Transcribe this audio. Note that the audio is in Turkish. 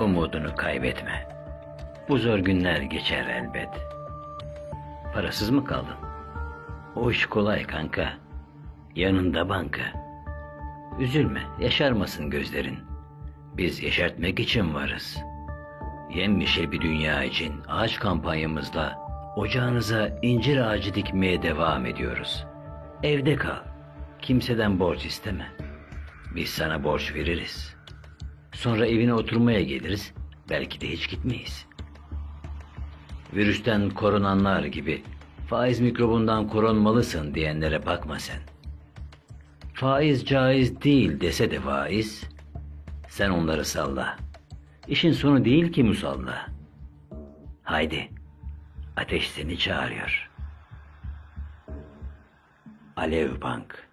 Umudunu kaybetme. Bu zor günler geçer elbet. Parasız mı kaldın? O iş kolay kanka. Yanında banka. Üzülme, yaşarmasın gözlerin. Biz yeşertmek için varız. Yemyeşil bir dünya için ağaç kampanyamızla ocağınıza incir ağacı dikmeye devam ediyoruz. Evde kal. Kimseden borç isteme. Biz sana borç veririz. Sonra evine oturmaya geliriz. Belki de hiç gitmeyiz. Virüsten korunanlar gibi faiz mikrobundan korunmalısın diyenlere bakma sen. Faiz caiz değil dese de faiz, sen onları salla. İşin sonu değil ki musalla. Haydi, ateş seni çağırıyor. Alev Bank